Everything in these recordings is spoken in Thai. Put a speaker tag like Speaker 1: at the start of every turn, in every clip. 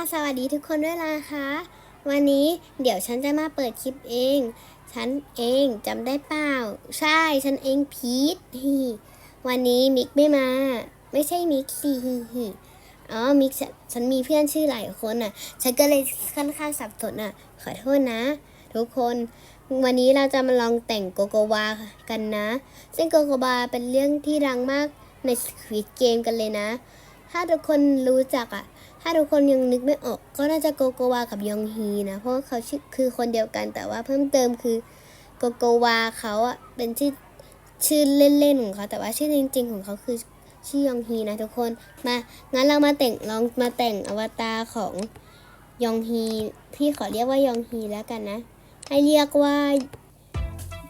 Speaker 1: สวัสดีทุกคนด้วยนะคะ วันนี้เดี๋ยวฉันจะมาเปิดคลิปเอง ฉันเองจำได้เปล่า ใช่ฉันเองพีทฮีวันนี้มิกไม่มา ไม่ใช่มิกสิฮีฮีอ๋อมิกฉันฉันมีเพื่อนชื่อหลายคนอะ ฉันก็เลยค่อนข้างสับสนอะ ขอโทษนะ ทุกคนวันนี้เราจะมาลองแต่งโกโกวากันนะ ซึ่งโกโกวาเป็นเรื่องที่ดังมากในสควิตเกมกันเลยนะ ถ้าทุกคนรู้จักอะ ถ้าทุกคนยังนึกไม่ออก ก็น่าจะโกโกวากับยองฮีนะ เพราะเขาชื่อคือคนเดียวกัน แต่ว่าเพิ่มเติมคือโกโกวาเขาอะเป็นชื่อชื่อเล่นๆของเขาแต่ว่าชื่อจริง ๆ ของเขาคือชื่อยองฮีนะทุกคนมางั้นเรามาแต่งลองมาแต่งอวตารของยองฮีพี่ขอเรียกว่ายองฮีแล้วกันนะ ให้เรียกว่า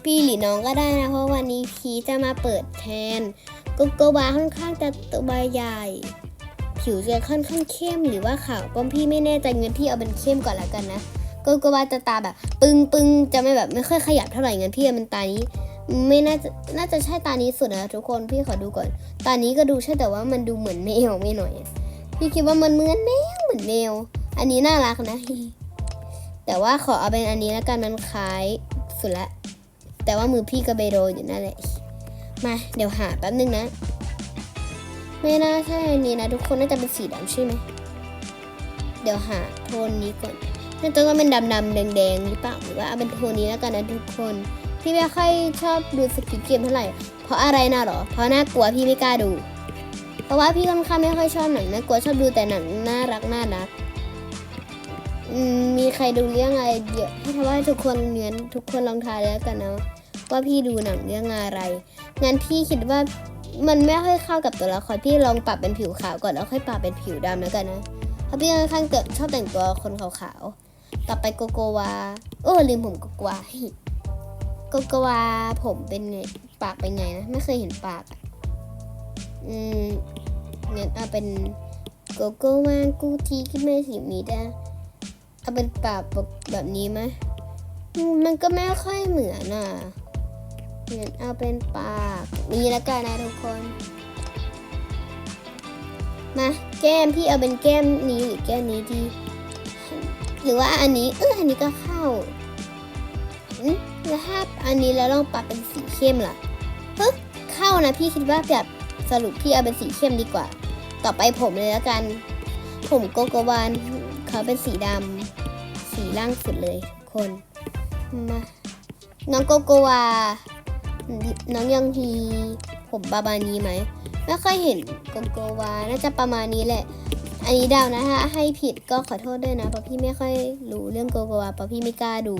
Speaker 1: พี่หรือน้องก็ได้นะ เพราะวันนี้พีจะมาเปิดแทนโกโกวาค่อนข้างจะตัวใหญ่ ผิวจะค่อนข้างเข้มหรือว่าขาวก็พี่ไม่แน่ใจงั้นพี่เอาเป็นเข้มก่อนละกันนะกโกวาจะตาแบบ ปึงปึงจะไม่แบบไม่ค่อยขยับเท่าไหร่งั้นพี่เอาเป็นตานี้ไม่น่าจะน่าจะใช่ตานี้สุดนะทุกคนพี่ขอดูก่อน ตานี้ก็ดูใช่แต่ว่ามันดูเหมือนแมวไม่หน่อย พี่คิดว่ามันเหมือนแมวเหมือนแมวอันนี้น่ารักนะ แต่ว่าขอเอาเป็นอันนี้แล้วกันมันคล้ายสุดละ แต่ว่ามือพี่ก็เบโรอยู่นั่นแหละมาเดี๋ยวหาแป๊บนึงนะ ไม่น่าใช่อันนี้นะ ทุกคนน่าจะเป็นสีดำใช่ไหมเดี๋ยวหาโทนนี้ก่อนน่าจะต้องเป็นดำดำๆแดงๆหรือเปล่าหรือว่าเอาเป็นโทนนี้แล้วกันนะทุกคนพี่ไม่ค่อยชอบดูสกิปเกมเท่าไหร่ เพราะอะไรนะหรอ เพราะน่ากลัวพี่ไม่กล้าดู เพราะว่าพี่ค่อนข้างไม่ค่อยชอบหนังน่ากลัวชอบดูแต่หนังน่ารักน่ารักมีใครดูเรื่องอะไรเยอะเพราะว่าทุกคนเงี้ยทุกคนลองทายแล้วกันนะว่าพี่ดูหนังเรื่องอะไรงั้นพี่คิดว่า มันไม่ค่อยเข้ากับตัวละครพี่ลองปรับเป็นผิวขาวก่อนแล้วค่อยปรับเป็นผิวดำแล้วกันนะเพราะพี่ค่อนข้างเกิดชอบแต่งตัวคนขาวๆต่อไปโกโกวาโอ้ลืมผมโกโกวาโกโกวาผมเป็นไงปากเป็นไงนะไม่เคยเห็นปากอะอืมงั้นเอาเป็นโกโกวากูทีคิดไม่สิมีดาเอาเป็นปากแบบนี้ไหมมันก็ไม่ค่อยเหมือนอะ งั้นเอาเป็นปากนี้แล้วกันนะทุกคน มาแก้มพี่เอาเป็นแก้มนี้หรือแก้มนี้ดี หรือว่าอันนี้เอออันนี้ก็เข้าอืมแล้วถ้าอันนี้แล้วลองปรับเป็นสีเข้มล่ะเฮ้เข้านะพี่คิดว่าแบบสรุปพี่เอาเป็นสีเข้มดีกว่า ต่อไปผมเลยแล้วกัน ผมโกโกวานเขาเป็นสีดำสีล่างสุดเลยทุกคนมาน้องโกโกวา น้องยังฮีผมประมาณนี้ไหมไม่ค่อยเห็นโกโกวาน่าจะประมาณนี้แหละ อันนี้ดาวนะถ้าให้ผิดก็ขอโทษด้วยนะเพราะพี่ไม่ค่อยรู้เรื่องโกโกวาเพราะพี่ไม่กล้าดู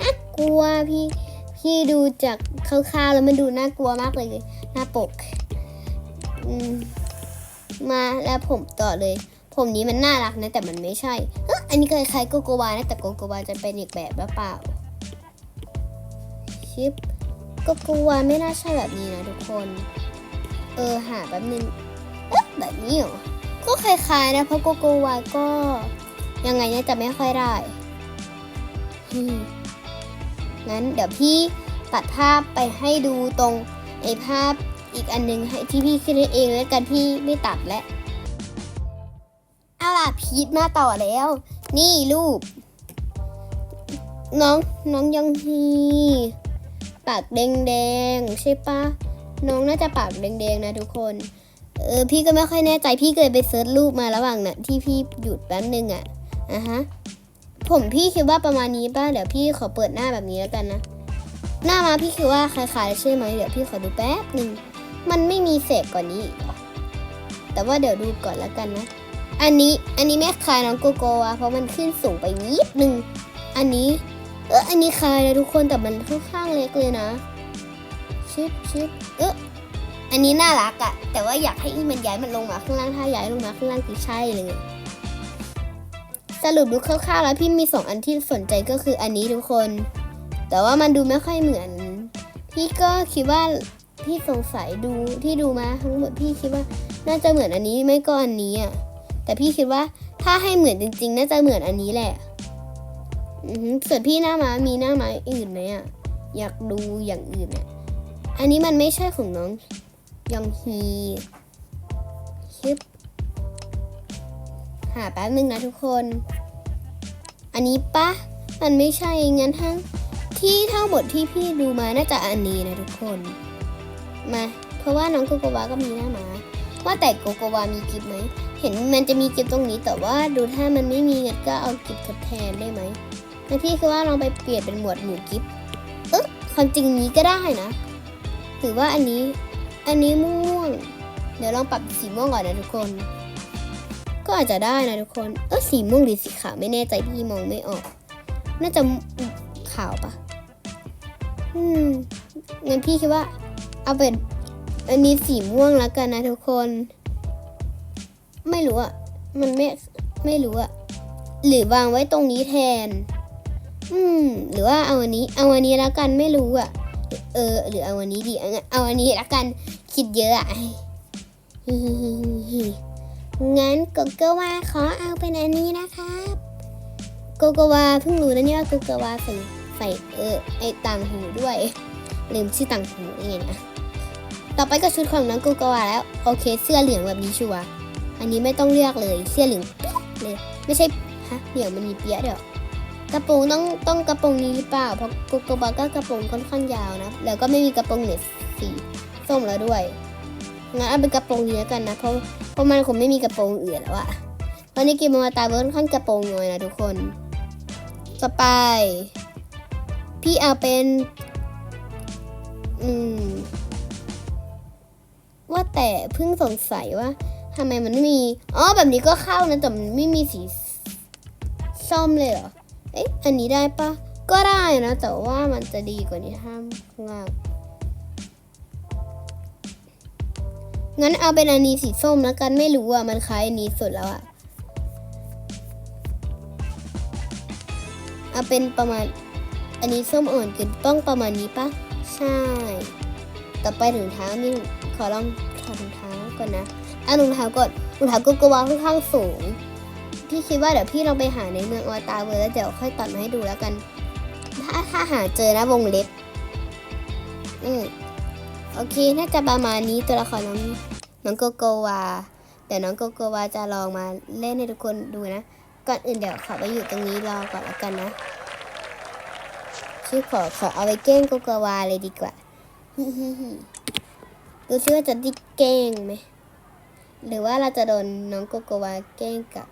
Speaker 1: น่ากลัวพี่พี่ดูจากคร่าวๆแล้วมันดูน่ากลัวมากเลยหน้าปกมมาแล้วผมต่อเลย ผมนี้มันน่ารักนะแต่มันไม่ใช่อันนี้คล้ายๆโกโกวานะแต่โกโกวาจะเป็นอีกแบบหรือเปล่าชิป โกโกวไม่น่าใช่แบบนี้นะทุกคน เออหาแป๊บนึงเอ๊ะแบบนี้เหรอ ก็คล้ายๆนะเพราะโกโกวาก็ยังไงเนี่ยจะไม่ค่อยได้งั้นเดี๋ยวพี่ตัดภาพไปให้ดูตรงไอ้ภาพอีกอันหนึงให้ที่พี่คิดเองแล้วกันพี่ไม่ตัดแล้วเอาล่ะพีทมาต่อแล้ว นี่รูป น้องน้องยองฮี ปากแดงๆใช่ปะน้องน่าจะปากแดงๆนะทุกคนเออพี่ก็ไม่ค่อยแน่ใจพี่เคยไปเซิร์ชรูปมาระหว่างน่ะที่พี่หยุดแป๊บนึงอะอะฮะผมพี่คิดว่าประมาณนี้ป่ะเดี๋ยวพี่ขอเปิดหน้าแบบนี้แล้วกันนะหน้ามาพี่คิดว่าคล้ายๆใช่ไหมเดี๋ยวพี่ขอดูแป๊บหนึ่งมันไม่มีเศษกว่านี้แต่ว่าเดี๋ยวดูก่อนแล้วกันนะอันนี้อันนี้ไม่คล้ายน้องโกโกวะเพราะมันขึ้นสูงไปนิดนึงอันนี้ เอออันนี้คลายนะทุกคนแต่มันค่อนข้างเล็กเลยนะ ชิปชิปเอออันนี้น่ารักอะแต่ว่าอยากให้มันย้ายมันลงมาข้างล่างถ้าย้ายลงมาข้างล่างคือใช่เลยสรุปดูคร่าวๆแล้วพี่มีสองอันที่สนใจก็คืออันนี้ทุกคน แต่ว่ามันดูไม่ค่อยเหมือน พี่ก็คิดว่าพี่สงสัยดูที่ดูมาทั้งหมดพี่คิดว่าน่าจะเหมือนอันนี้ไม่ก็อันนี้อะแต่พี่คิดว่าถ้าให้เหมือนจริง ๆ น่าจะเหมือนอันนี้แหละ ส่วนพี่หน้าม้ามีหน้าม้าอื่นไหมอะ อยากดูอย่างอื่นอะ อันนี้มันไม่ใช่ของน้องยองฮีชิปหาแป๊บนึงนะทุกคน อันนี้ปะมันไม่ใช่งั้นทั้งที่ทั้งหมดที่พี่ดูมาน่าจะอันนี้นะทุกคน มา เพราะว่าน้องโกโกวาก็มีหน้าหมาว่าแต่โกโกวามีกิฟไหม เห็นมันจะมีกิฟตรงนี้แต่ว่าดูถ้ามันไม่มีงั้นก็เอากิฟทดแทนได้ไหม งั้นพี่คือว่าลองไปเปลี่ยนเป็นหมวดหมู่กิฟเอ๊ะความจริงนี้ก็ได้นะหรือว่าอันนี้ อันนี้ม่วงๆเดี๋ยวลองปรับสีม่วงก่อนนะทุกคน ก็อาจจะได้นะทุกคน เออสีม่วงหรือสีขาวไม่แน่ใจพี่มองไม่ออก น่าจะขาวปะอืมงั้นพี่คิดว่า เอาเป็น อันนี้สีม่วงแล้วกันนะทุกคน ไม่รู้อะมันไม่ไม่รู้อะหรือวางไว้ตรงนี้แทน อืมหรือว่าเอาอันนี้ เอาอันนี้แล้วกันไม่รู้อะเออ หรือเอาอันนี้ดีเอางั้นเอาอันนี้แล้วกันคิดเยอะอะงั้นโกโกวาขอเอาเป็นอันนี้นะครับโกโกวาเพิ่งรู้นะเนี่ยว่าโกโกวาใส่ใส่เออไอต่างหูด้วยลืมชื่อต่างหูนี่ไงนะต่อไปก็ชุดของน้องโกโกวาแล้วโอเค เสื้อเหลืองแบบนี้ชัวอันนี้ไม่ต้องเลือกเลยเสื้อเหลืองเลยไม่ใช่ฮะเดี๋ยวมันมีเปี๊ยะเดี๋ยว กระโปรงต้องต้องกระโปรงนี้หรือเปล่า เพราะโกโกวาก็กระโปรงค่อนข้างยาวนะ แล้วก็ไม่มีกระโปรงเน็ตสีส้มแล้วด้วยงั้นเอาเป็นกระโปรงนี้แล้วกันนะ เพราะเพราะมันคงไม่มีกระโปรงอื่นแล้วอะตอนนี้เกมมาตาเบิร์ค่อนข้างกระโปรงน้อยนะทุกคน ต่อไป พี่เอาเป็น อืม ว่าแต่เพิ่งสงสัยว่าทำไมมันไม่มี อ๋อแบบนี้ก็เข้านะแต่มันไม่มีสีส้มเลยเหรอ เอ๊ะอันนี้ได้ปะก็ได้นะ แต่ว่ามันจะดีกว่านี้ห้ามงางงั้นเอาเป็นอันนี้สีส้มแล้วกันไม่รู้อะมันคล้ายอันนี้สุดแล้วอะเอาเป็นประมาณอันนี้ส้มอ่อนเกินต้องประมาณนี้ปะใช่ ต่อไปถุงเท้านี่ขอลองถอดถุงเท้าก่อนนะเอาถุงเท้าก่อนถุงเท้าก็กวางค่อนข้างสูง พี่คิดว่าเดี๋ยวพี่ลองไปหาในเมืองอวตารเวอร์แล้วเดี๋ยวค่อยตัดมาให้ดูแล้วกัน ถ้าถ้าหาเจอนะวงเล็บ อืมโอเค น่าจะประมาณนี้ตัวละครน้องน้องโกโกวา เดี๋ยวน้องโกโกวาจะลองมาเล่นให้ทุกคนดูนะ ก่อนอื่นเดี๋ยวขอไปอยู่ตรงนี้รอก่อนแล้วกันนะ ชื่อขอขอเอาไปแกล้งโกโกวาเลยดีกว่าดูซิว่าจะไดิแกล้งไหม หรือว่าเราจะโดนน้องโกโกวาแกล้งกลั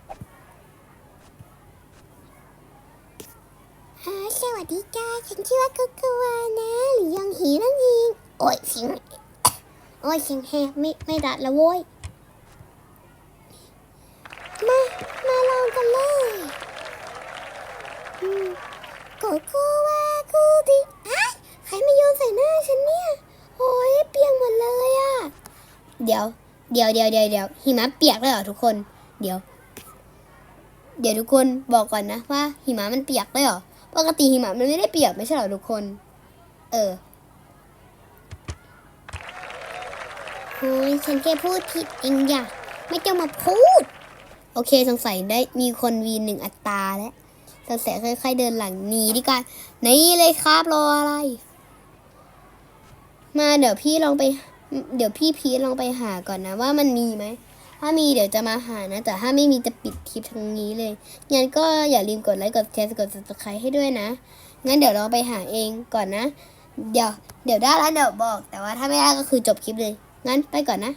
Speaker 1: บฮสวัสดีจ้าฉันชื่อว่าโกโกวานะ หรือยองหีนั่นเองโอ้ยเสียงโอ้ยเสียงแหบไม่ไม่ดัดละโว้ย มา มาลองกันเลยโกโกวากูดิอะใครมาโยนใส่หน้าฉันเนี่ย โอ้ยเปียกหมดเลยอะเดี๋ยว เดี๋ยวเดี๋ยวเดี๋ยวเดี๋ยวหิมะเปียกเลยเหรอทุกคน เดี๋ยว เดี๋ยวทุกคนบอกก่อนนะว่าหิมะมันเปียกเลยเหรอ ปกติหิมะมันไม่ได้เปียกไม่ใช่เหรอทุกคน เออโอ้ยฉันแค่พูดผิดเองอย่าไม่ต้องมาพูด โอเคสงสัยได้มีคนวีหนึ่งอัตราแล้วสงสัยค่อยๆเดินหลังหนีดีกว่านี่เลยครับรออะไร มาเดี๋ยวพี่ลองไป เดี๋ยวพี่พีทลองไปหาก่อนนะว่ามันมีไหม ถ้ามีเดี๋ยวจะมาหานะ แต่ถ้าไม่มีจะปิดคลิปทั้งนี้เลย งั้นก็อย่าลืมกดไลค์ กดแชร์ กด subscribe ให้ด้วยนะ งั้นเดี๋ยวเราไปหาเองก่อนนะ เดี๋ยว เดี๋ยวได้แล้วเดี๋ยวบอก แต่ว่าถ้าไม่ได้ก็คือจบคลิปเลย งั้นไปก่อนนะ